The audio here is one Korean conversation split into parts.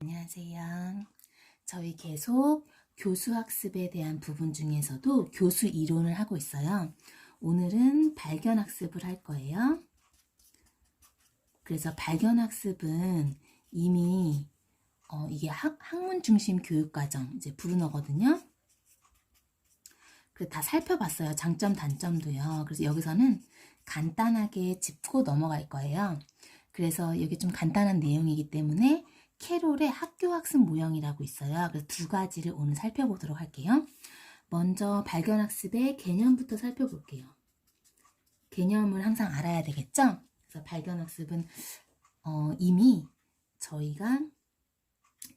안녕하세요. 저희 계속 교수 학습에 대한 부분 중에서도 교수 이론을 하고 있어요. 오늘은 발견 학습을 할 거예요. 그래서 발견 학습은 이미 어, 이게 학, 학문 중심 교육 과정 이제 불은어거든요. 그다 살펴봤어요. 장점, 단점도요. 그래서 여기서는 간단하게 짚고 넘어갈 거예요. 그래서 여기 좀 간단한 내용이기 때문에 캐롤의 학교 학습 모형이라고 있어요. 그래서 두 가지를 오늘 살펴보도록 할게요. 먼저 발견 학습의 개념부터 살펴볼게요. 개념을 항상 알아야 되겠죠? 그래서 발견 학습은 어, 이미 저희가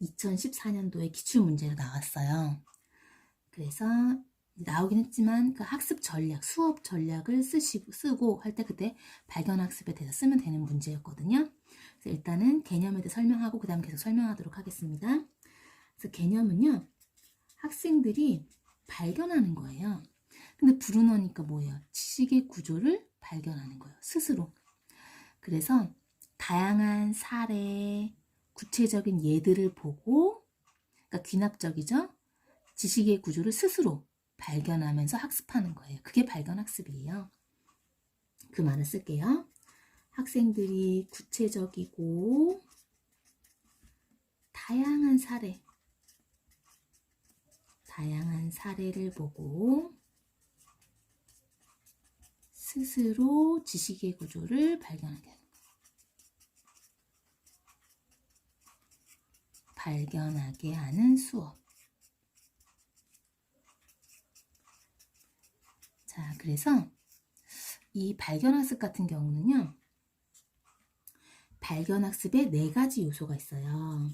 2014년도에 기출 문제로 나왔어요. 그래서 나오긴 했지만 그 학습 전략, 수업 전략을 쓰시고 쓰고 할 때 그때 발견 학습에 대해서 쓰면 되는 문제였거든요. 그래서 일단은 개념에 대해 설명하고 그 다음 계속 설명하도록 하겠습니다. 그래서 개념은요. 학생들이 발견하는 거예요. 근데 불운어니까 뭐예요? 지식의 구조를 발견하는 거예요. 스스로. 그래서 다양한 사례, 구체적인 예들을 보고 그러니까 귀납적이죠. 지식의 구조를 스스로 발견하면서 학습하는 거예요. 그게 발견 학습이에요. 그 말을 쓸게요. 학생들이 구체적이고 다양한 사례, 다양한 사례를 보고 스스로 지식의 구조를 발견하게 하는 거예요. 발견하게 하는 수업. 자, 그래서 이 발견학습 같은 경우는요. 발견학습에 네 가지 요소가 있어요.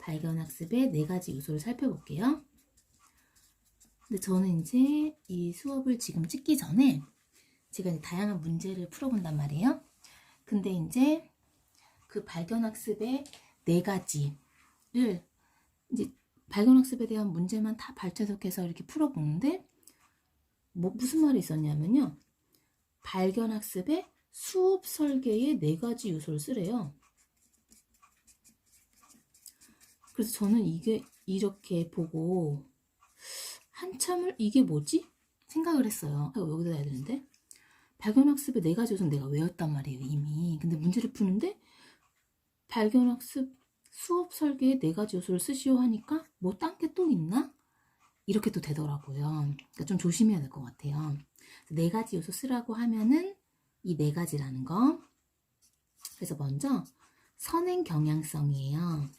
발견학습의 네 가지 요소를 살펴볼게요. 근데 저는 이제 이 수업을 지금 찍기 전에 제가 다양한 문제를 풀어본단 말이에요. 근데 이제 그 발견학습의 네 가지를 이제 발견학습에 대한 문제만 다 발췌석해서 이렇게 풀어보는데 뭐 무슨 말이 있었냐면요. 발견학습의 수업 설계의 네 가지 요소를 쓰래요. 그래서 저는 이게 이렇게 보고 한참을 이게 뭐지? 생각을 했어요. 아, 여기다 해야 되는데. 발견학습의 네 가지 요소는 내가 외웠단 말이에요, 이미. 근데 문제를 푸는데 발견학습 수업 설계의 네 가지 요소를 쓰시오 하니까 뭐 딴 게 또 있나? 이렇게 또 되더라고요. 그러니까 좀 조심해야 될 것 같아요. 네 가지 요소 쓰라고 하면은 이 네 가지라는 거. 그래서 먼저 선행 경향성이에요.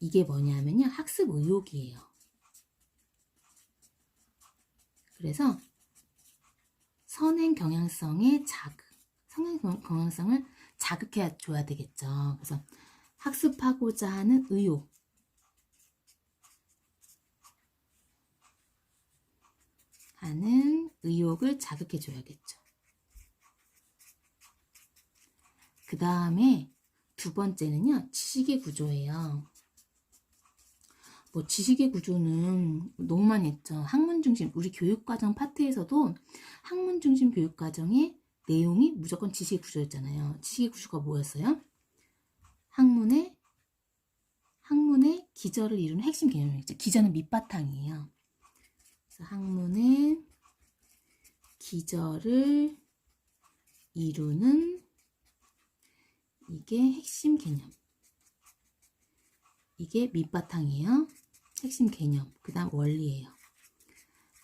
이게 뭐냐면요. 학습 의욕이에요. 그래서 선행 경향성의 자극, 선행 경향성을 자극해 줘야 되겠죠. 그래서 학습하고자 하는 의욕. 하는 의욕을 자극해 줘야겠죠. 그 다음에 두 번째는요, 지식의 구조예요. 뭐 지식의 구조는 너무 많이 했죠. 학문 중심, 우리 교육과정 파트에서도 학문 중심 교육과정의 내용이 무조건 지식의 구조였잖아요. 지식의 구조가 뭐였어요? 학문의 학문의 기저를 이루는 핵심 개념이죠. 기저는 밑바탕이에요. 학문의 기저를 이루는 이게 핵심 개념. 이게 밑바탕이에요. 핵심 개념. 그 다음 원리예요.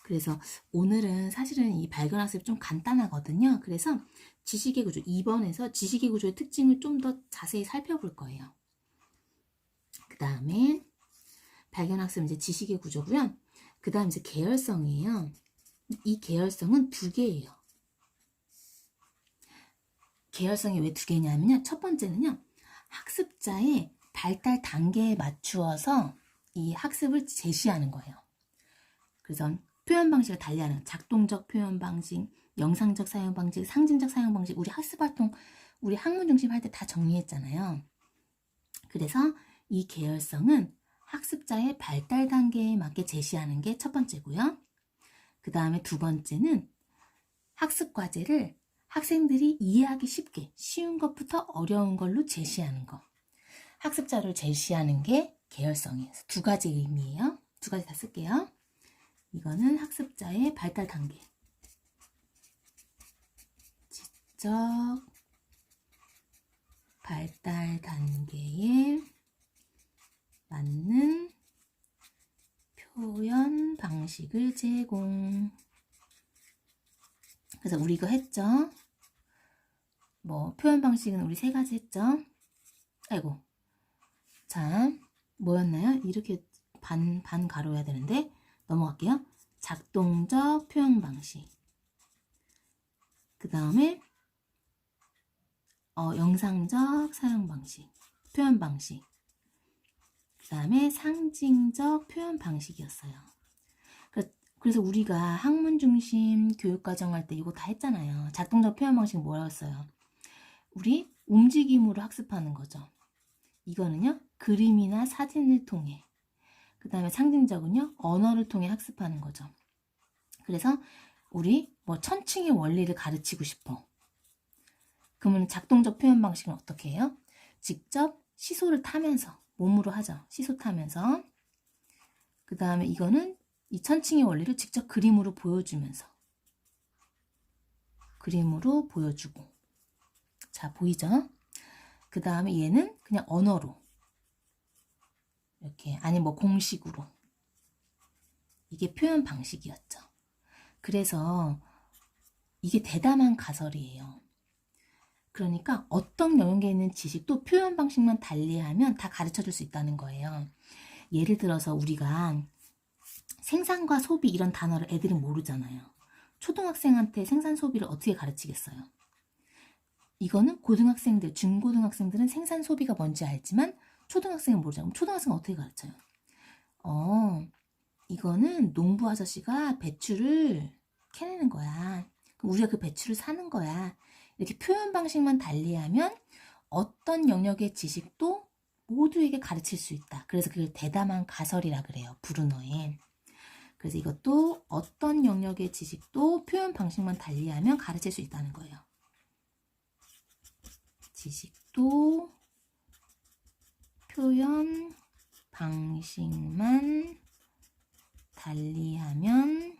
그래서 오늘은 사실은 이 발견 학습이 좀 간단하거든요. 그래서 지식의 구조, 2번에서 지식의 구조의 특징을 좀 더 자세히 살펴볼 거예요. 그 다음에 발견 학습은 이제 지식의 구조고요. 그 다음 이제 계열성이에요. 이 계열성은 두 개예요. 계열성이 왜 두 개냐면요. 첫 번째는요. 학습자의 발달 단계에 맞추어서 이 학습을 제시하는 거예요. 그래서 표현 방식을 달리하는 작동적 표현 방식, 영상적 사용 방식, 상징적 사용 방식, 우리 학습 활동, 우리 학문 중심 할 때 다 정리했잖아요. 그래서 이 계열성은 학습자의 발달 단계에 맞게 제시하는 게 첫 번째고요. 그 다음에 두 번째는 학습 과제를 학생들이 이해하기 쉽게 쉬운 것부터 어려운 걸로 제시하는 거. 학습 자료를 제시하는 게 계열성이에요. 두 가지 의미예요. 두 가지 다 쓸게요. 이거는 학습자의 발달 단계. 지적 발달 단계에 맞는 표현 방식을 제공. 그래서 우리 이거 했죠? 뭐 표현 방식은 우리 세 가지 했죠? 아이고. 자, 뭐였나요? 이렇게 반, 반 가로 해야 되는데 넘어갈게요. 작동적 표현 방식. 그 다음에 어, 영상적 사용 방식, 표현 방식. 그 다음에 상징적 표현 방식이었어요. 그- 그래서 우리가 학문 중심 교육 과정 할 때 이거 다 했잖아요. 작동적 표현 방식 뭐였어요? 우리 움직임으로 학습하는 거죠. 이거는요, 그림이나 사진을 통해. 그 다음에 상징적은요, 언어를 통해 학습하는 거죠. 그래서 우리 뭐 천칭의 원리를 가르치고 싶어. 그러면 작동적 표현 방식은 어떻게 해요? 직접 시소를 타면서 몸으로 하죠. 시소 타면서. 그 다음에 이거는 이 천칭의 원리를 직접 그림으로 보여주면서. 그림으로 보여주고. 자, 보이죠? 그 다음에 얘는 그냥 언어로. 이렇게, 아니 뭐 공식으로. 이게 표현 방식이었죠. 그래서 이게 대담한 가설이에요. 그러니까 어떤 영역에 있는 지식도 표현 방식만 달리하면 다 가르쳐 줄 수 있다는 거예요. 예를 들어서 우리가 생산과 소비 이런 단어를 애들은 모르잖아요. 초등학생한테 생산 소비를 어떻게 가르치겠어요? 이거는 고등학생들, 중고등학생들은 생산 소비가 뭔지 알지만 초등학생은 모르잖아요. 그럼 초등학생은 어떻게 가르쳐요? 어, 이거는 농부 아저씨가 배추를 캐내는 거야. 우리가 그 배추를 사는 거야. 이렇게 표현 방식만 달리하면 어떤 영역의 지식도 모두에게 가르칠 수 있다. 그래서 그걸 대담한 가설이라 그래요. 브루너에. 그래서 이것도 어떤 영역의 지식도 표현 방식만 달리하면 가르칠 수 있다는 거예요. 지식도 표현 방식만 달리하면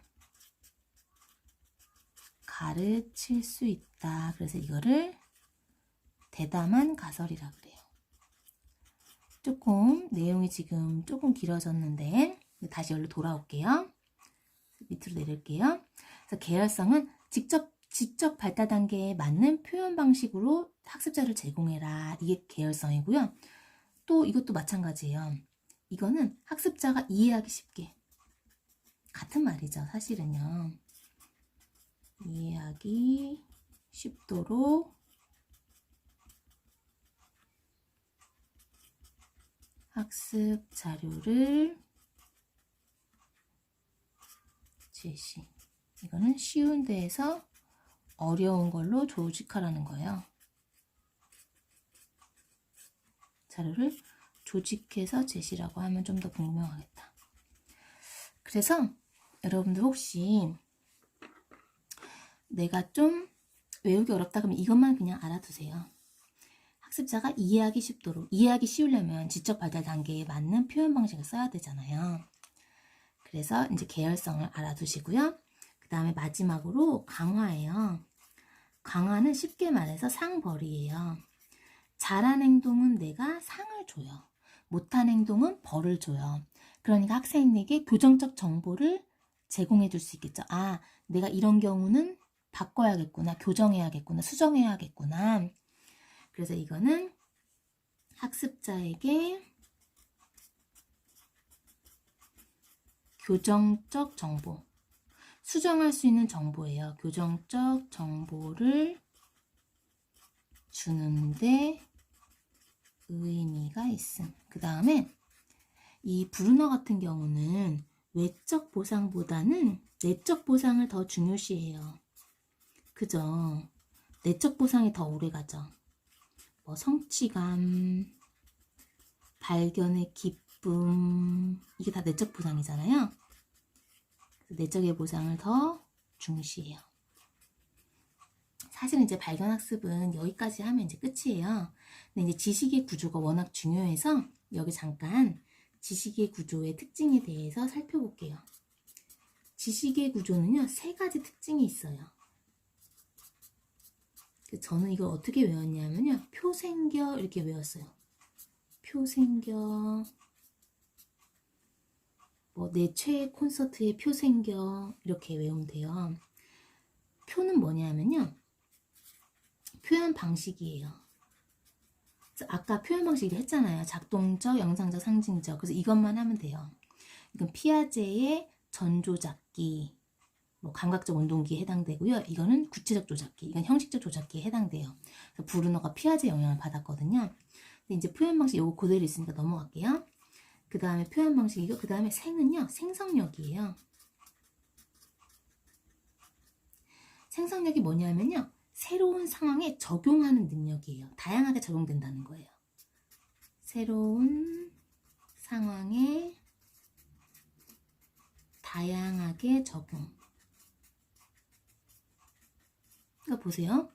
가르칠 수 있다. 그래서 이거를 대담한 가설이라 그래요. 조금 내용이 지금 조금 길어졌는데 다시 여기로 돌아올게요. 밑으로 내릴게요. 그래서 계열성은 직접 지적 발달 단계에 맞는 표현 방식으로 학습자를 제공해라. 이게 계열성이고요. 또 이것도 마찬가지예요. 이거는 학습자가 이해하기 쉽게 같은 말이죠. 사실은요. 이해하기 쉽도록 학습 자료를 제시. 이거는 쉬운 데에서 어려운 걸로 조직하라는 거예요. 자료를 조직해서 제시라고 하면 좀 더 분명하겠다. 그래서 여러분들 혹시 내가 좀 외우기 어렵다 그러면 이것만 그냥 알아두세요. 학습자가 이해하기 쉽도록 이해하기 쉬우려면 지적 발달 단계에 맞는 표현 방식을 써야 되잖아요. 그래서 이제 계열성을 알아두시고요. 그 다음에 마지막으로 강화예요. 강화는 쉽게 말해서 상벌이에요. 잘한 행동은 내가 상을 줘요. 못한 행동은 벌을 줘요. 그러니까 학생에게 교정적 정보를 제공해 줄 수 있겠죠. 아, 내가 이런 경우는 바꿔야겠구나, 교정해야겠구나, 수정해야겠구나. 그래서 이거는 학습자에게 교정적 정보, 수정할 수 있는 정보예요. 교정적 정보를 주는데 의미가 있음. 그 다음에 이 브루너 같은 경우는 외적 보상보다는 내적 보상을 더 중요시해요. 그죠? 내적 보상이 더 오래 가죠. 뭐 성취감, 발견의 기쁨, 이게 다 내적 보상이잖아요. 내적의 보상을 더 중시해요. 사실은 이제 발견 학습은 여기까지 하면 이제 끝이에요. 근데 이제 지식의 구조가 워낙 중요해서 여기 잠깐 지식의 구조의 특징에 대해서 살펴볼게요. 지식의 구조는요, 세 가지 특징이 있어요. 그 저는 이걸 어떻게 외웠냐면요, 표생겨 이렇게 외웠어요. 표생겨, 뭐 내 최애 콘서트의 표생겨 이렇게 외우면 돼요. 표는 뭐냐면요, 표현 방식이에요. 아까 표현 방식을 했잖아요. 작동적, 영상적, 상징적. 그래서 이것만 하면 돼요. 이건 피아제의 전조작기, 뭐 감각적 운동기에 해당되고요. 이거는 구체적 조작기, 이건 형식적 조작기에 해당돼요. 그래서 브루너가 피아제 영향을 받았거든요. 근데 이제 표현 방식 요거 그대로 있으니까 넘어갈게요. 그 다음에 표현 방식이고 그 다음에 생은요 생성력이에요. 생성력이 뭐냐면요 새로운 상황에 적용하는 능력이에요. 다양하게 적용된다는 거예요. 새로운 상황에 다양하게 적용. 그러니까 보세요.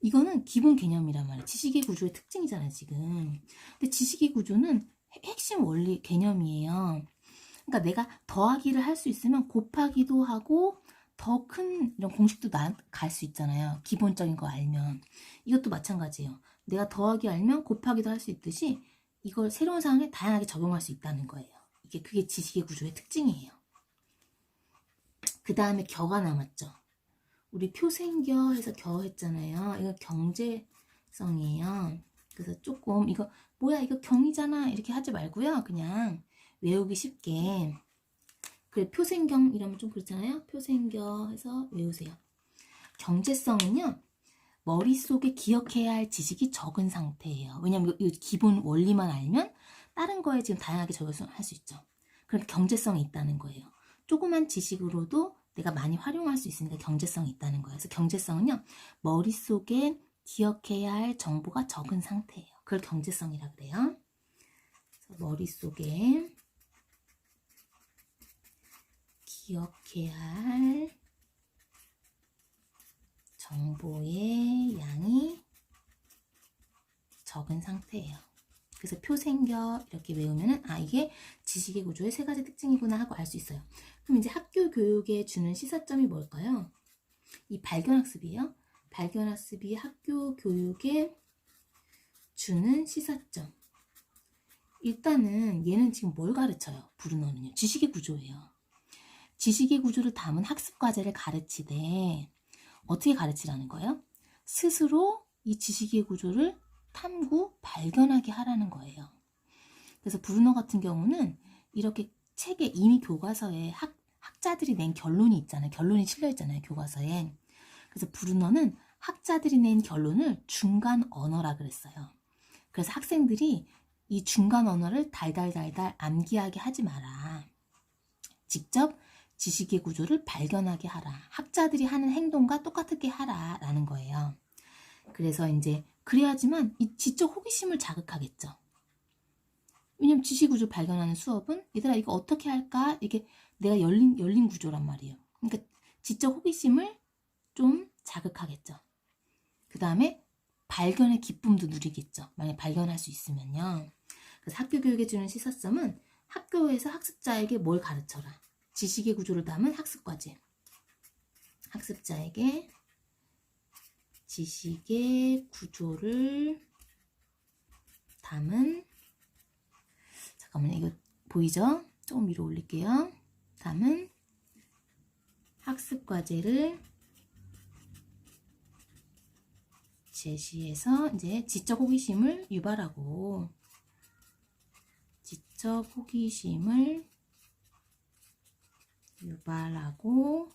이거는 기본 개념이란 말이에요. 지식의 구조의 특징이잖아요, 지금. 근데 지식의 구조는 핵- 핵심 원리 개념이에요. 그러니까 내가 더하기를 할 수 있으면 곱하기도 하고 더 큰 이런 공식도 갈 수 있잖아요. 기본적인 거 알면. 이것도 마찬가지예요. 내가 더하기 알면 곱하기도 할 수 있듯이 이걸 새로운 상황에 다양하게 적용할 수 있다는 거예요. 이게 그게 지식의 구조의 특징이에요. 그 다음에 겨가 남았죠. 우리 표생겨 해서 겨 했잖아요. 이거 경제성이에요. 그래서 조금 이거 뭐야 이거 경이잖아 이렇게 하지 말고요. 그냥 외우기 쉽게 그래 표생경 이러면 좀 그렇잖아요. 표생겨 해서 외우세요. 경제성은요. 머릿속에 기억해야 할 지식이 적은 상태예요. 왜냐면 이 기본 원리만 알면 다른 거에 지금 다양하게 적용할 수 있죠. 그러니까 경제성이 있다는 거예요. 조그만 지식으로도 내가 많이 활용할 수 있으니까 경제성이 있다는 거예요. 그래서 경제성은요. 머릿속에 기억해야 할 정보가 적은 상태예요. 그걸 경제성이라 그래요. 머릿속에 기억해야 할 정보의 양이 적은 상태예요. 그래서 표 생겨 이렇게 외우면은 아 이게 지식의 구조의 세 가지 특징이구나 하고 알 수 있어요. 그럼 이제 학교 교육에 주는 시사점이 뭘까요? 이 발견 학습이에요. 발견 학습이 학교 교육에 주는 시사점. 일단은 얘는 지금 뭘 가르쳐요? 브루너는요. 지식의 구조예요. 지식의 구조를 담은 학습 과제를 가르치되 어떻게 가르치라는 거예요? 스스로 이 지식의 구조를 탐구, 발견하게 하라는 거예요. 그래서 브루너 같은 경우는 이렇게 책에 이미 교과서에 학, 학자들이 낸 결론이 있잖아요. 결론이 실려 있잖아요. 교과서에. 그래서 브루너는 학자들이 낸 결론을 중간 언어라 그랬어요. 그래서 학생들이 이 중간 언어를 달달달달 암기하게 하지 마라. 직접 지식의 구조를 발견하게 하라. 학자들이 하는 행동과 똑같게 하라. 라는 거예요. 그래서 이제 그래야지만 이 지적 호기심을 자극하겠죠. 왜냐면 지식 구조 발견하는 수업은 얘들아 이거 어떻게 할까? 이게 내가 열린 열린 구조란 말이에요. 그러니까 지적 호기심을 좀 자극하겠죠. 그 다음에 발견의 기쁨도 누리겠죠. 만약 발견할 수 있으면요. 그래서 학교 교육에 주는 시사점은 학교에서 학습자에게 뭘 가르쳐라. 지식의 구조를 담은 학습과제. 학습자에게 지식의 구조를 담은 잠깐만요. 이거 보이죠? 조금 위로 올릴게요. 담은 학습과제를 제시해서 이제 지적 호기심을 유발하고 지적 호기심을 유발하고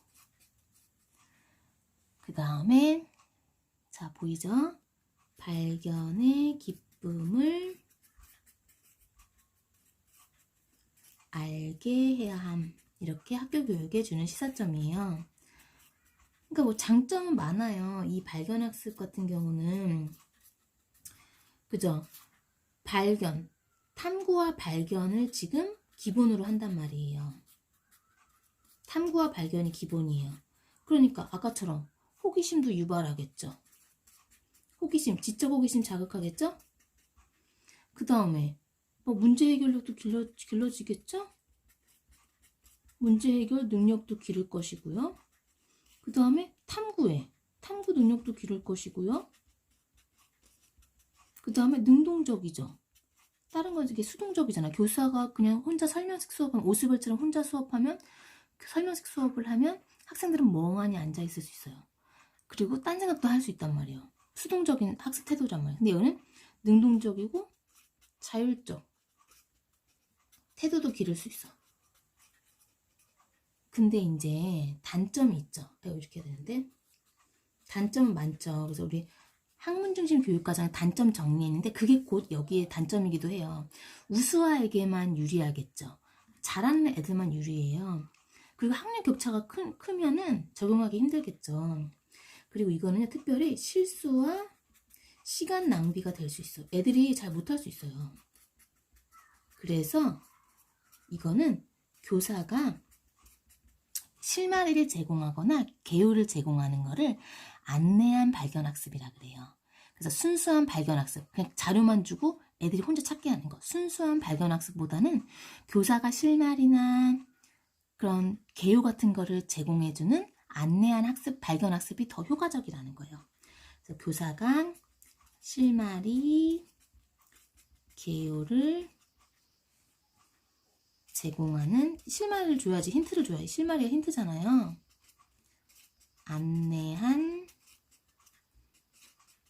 그 다음에 자 보이죠? 발견의 기쁨을 알게 해야 함 이렇게 학교 교육에 주는 시사점이에요. 그러니까 뭐 장점은 많아요. 이 발견학습 같은 경우는 그죠? 발견, 탐구와 발견을 지금 기본으로 한단 말이에요. 탐구와 발견이 기본이에요. 그러니까 아까처럼 호기심도 유발하겠죠. 호기심, 지적 호기심 자극하겠죠? 그 다음에 뭐 문제 해결력도 길러, 길러지겠죠? 문제 해결 능력도 기를 것이고요. 그 다음에 탐구해. 탐구 능력도 기를 것이고요. 그 다음에 능동적이죠. 다른 건 이게 수동적이잖아. 교사가 그냥 혼자 설명식 수업하면 오스벌처럼 혼자 수업하면 그 설명식 수업을 하면 학생들은 멍하니 앉아 있을 수 있어요. 그리고 딴 생각도 할 수 있단 말이에요. 수동적인 학습 태도란 말이에요. 근데 이거는 능동적이고 자율적 태도도 기를 수 있어. 근데 이제 단점이 있죠. 이렇게 되는데 단점은 많죠. 그래서 우리 학문 중심 교육과정 단점 정리했는데 그게 곧 여기에 단점이기도 해요. 우수아에게만 유리하겠죠. 잘하는 애들만 유리해요. 그리고 학력 격차가 큰, 크면은 적용하기 힘들겠죠. 그리고 이거는 특별히 실수와 시간 낭비가 될 수 있어요. 애들이 잘 못할 수 있어요. 그래서 이거는 교사가 실마리를 제공하거나 개요를 제공하는 거를 안내한 발견학습이라 그래요. 그래서 순수한 발견학습, 그냥 자료만 주고 애들이 혼자 찾게 하는 거. 순수한 발견학습보다는 교사가 실마리나 그런 개요 같은 거를 제공해주는 안내한 학습, 발견학습이 더 효과적이라는 거예요. 그래서 교사가 실마리, 개요를 제공하는 실마리를 줘야지 힌트를 줘야지 실마리가 힌트잖아요. 안내한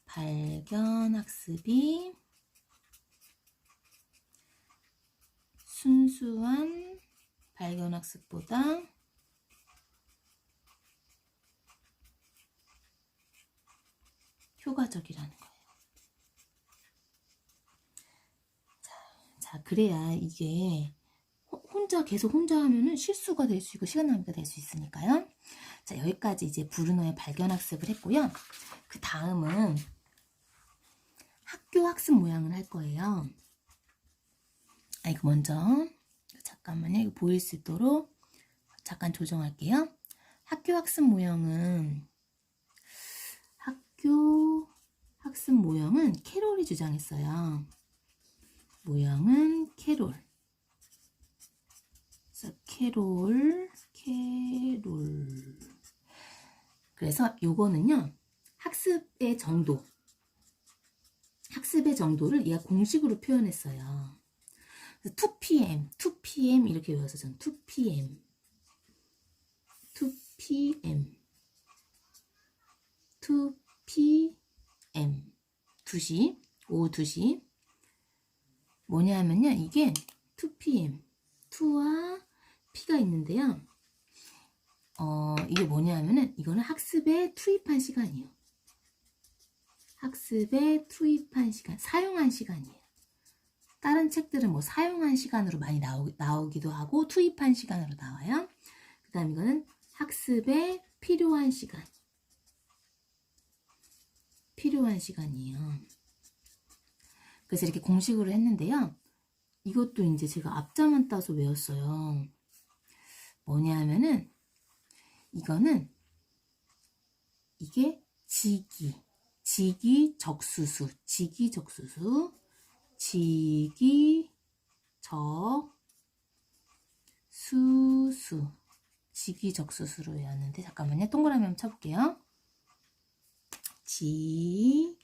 발견 학습이 순수한 발견 학습보다 효과적이라는 거예요. 자, 자 그래야 이게 호- 혼자 계속 혼자 하면은 실수가 될 수 있고 시간 낭비가 될 수 있으니까요. 자 여기까지 이제 브루노의 발견 학습을 했고요. 그 다음은 학교 학습 모양을 할 거예요. 아 이거 먼저 잠깐만요. 이거 보일 수 있도록 잠깐 조정할게요. 학교 학습 모형은 학교 학습 모형은 캐롤이 주장했어요. 모형은 캐롤. 그래서 캐롤, 캐롤. 그래서 요거는요, 학습의 정도. 학습의 정도를 얘가 공식으로 표현했어요. 그래서 2pm, 2pm 이렇게 외워서 전 2pm. 2pm. 2pm. 2시, 오후 2시. 뭐냐면요, 이게 2pm. 2와 P가 있는데요. 어, 이게 뭐냐면은 이거는 학습에 투입한 시간이에요. 학습에 투입한 시간, 사용한 시간이에요. 다른 책들은 뭐 사용한 시간으로 많이 나오, 나오기도 하고 투입한 시간으로 나와요. 그 다음 이거는 학습에 필요한 시간. 필요한 시간이에요. 그래서 이렇게 공식으로 했는데요. 이것도 이제 제가 앞자만 따서 외웠어요. 뭐냐 하면은 이거는 이게 지기, 지기 적수수, 지기 적수수, 지기 적 수수, 지기 적수수로 외웠는데 잠깐만요. 동그라미 한번 쳐볼게요. 지기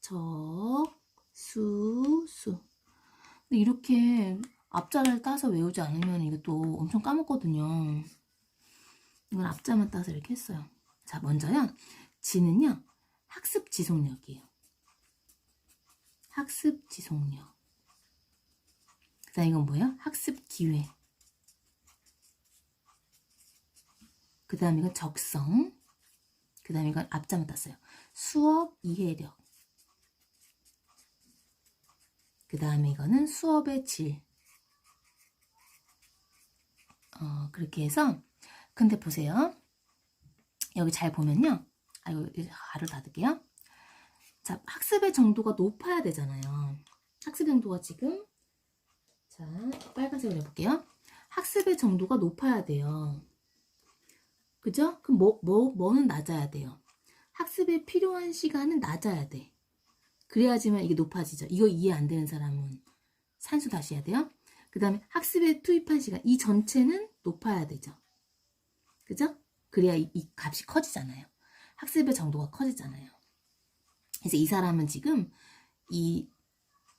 적 수수. 근데 이렇게 앞자를 따서 외우지 않으면 이것도 엄청 까먹거든요. 이건 앞자만 따서 이렇게 했어요. 자, 먼저요. 지는요. 학습 지속력이에요. 학습 지속력. 그 다음 이건 뭐예요? 학습 기회. 그 다음 이건 적성. 그 다음 이건 앞자만 땄어요. 수업 이해력. 그 다음에 이거는 수업의 질. 어, 그렇게 해서, 근데 보세요. 여기 잘 보면요. 아이고, 가를 닫을게요. 자, 학습의 정도가 높아야 되잖아요. 학습 정도가 지금, 자, 빨간색으로 해볼게요. 학습의 정도가 높아야 돼요. 그죠? 그럼 뭐, 뭐, 뭐는 낮아야 돼요. 학습에 필요한 시간은 낮아야 돼. 그래야지만 이게 높아지죠. 이거 이해 안 되는 사람은 산수 다시 해야 돼요. 그 다음에 학습에 투입한 시간, 이 전체는 높아야 되죠. 그죠? 그래야 이, 이 값이 커지잖아요. 학습의 정도가 커지잖아요. 그래서 이 사람은 지금 이,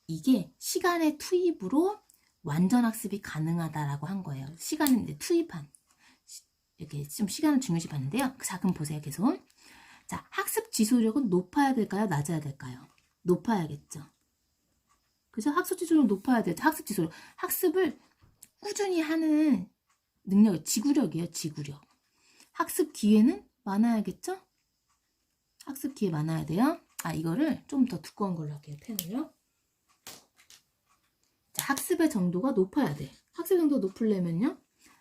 이게 시간의 투입으로 완전 학습이 가능하다라고 한 거예요. 시간은 이제 투입한. 시- 이렇게 좀 시간을 중요시 봤는데요. 자, 그럼 보세요. 계속. 자, 학습 지속력은 높아야 될까요? 낮아야 될까요? 높아야겠죠. 그죠? 학습 지속력 높아야 돼요. 학습 지속력. 학습을 꾸준히 하는 능력, 지구력이에요. 지구력. 학습 기회는 많아야겠죠? 학습 기회 많아야 돼요. 아, 이거를 좀 더 두꺼운 걸로 할게요. 펜을요. 자, 학습의 정도가 높아야 돼. 학습 정도가 높으려면요.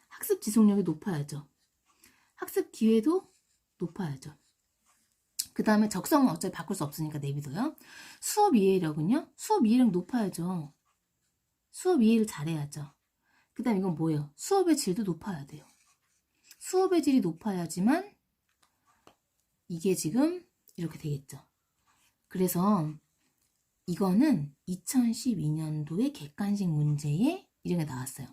학습 지속력이 높아야죠. 학습 기회도 높아야죠. 그 다음에 적성은 어차피 바꿀 수 없으니까 내비둬요. 수업 이해력은요. 수업 이해력 높아야죠. 수업 이해를 잘해야죠. 그 다음 이건 뭐예요? 수업의 질도 높아야 돼요. 수업의 질이 높아야지만 이게 지금 이렇게 되겠죠. 그래서 이거는 2012년도의 객관식 문제에 이런 게 나왔어요.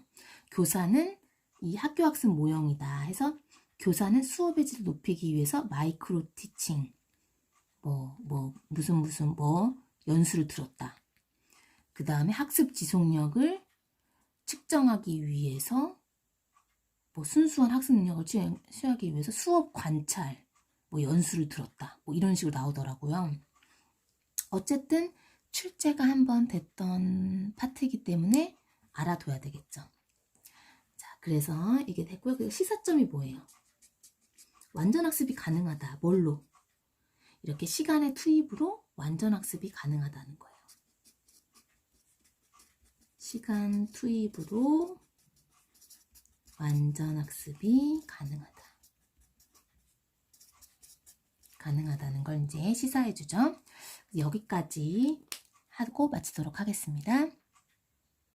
교사는 이 학교 학습 모형이다 해서 교사는 수업의 질을 높이기 위해서 마이크로 티칭 뭐, 뭐, 무슨 무슨 뭐 연수를 들었다. 그 다음에 학습 지속력을 측정하기 위해서 뭐 순수한 학습 능력을 취하기 위해서 수업 관찰, 뭐 연수를 들었다. 뭐 이런 식으로 나오더라고요. 어쨌든 출제가 한번 됐던 파트이기 때문에 알아둬야 되겠죠. 자, 그래서 이게 됐고요. 그 시사점이 뭐예요? 완전 학습이 가능하다. 뭘로? 이렇게 시간의 투입으로 완전 학습이 가능하다는 거예요. 시간 투입으로 완전 학습이 가능하다. 가능하다는 걸 이제 시사해 주죠. 여기까지 하고 마치도록 하겠습니다.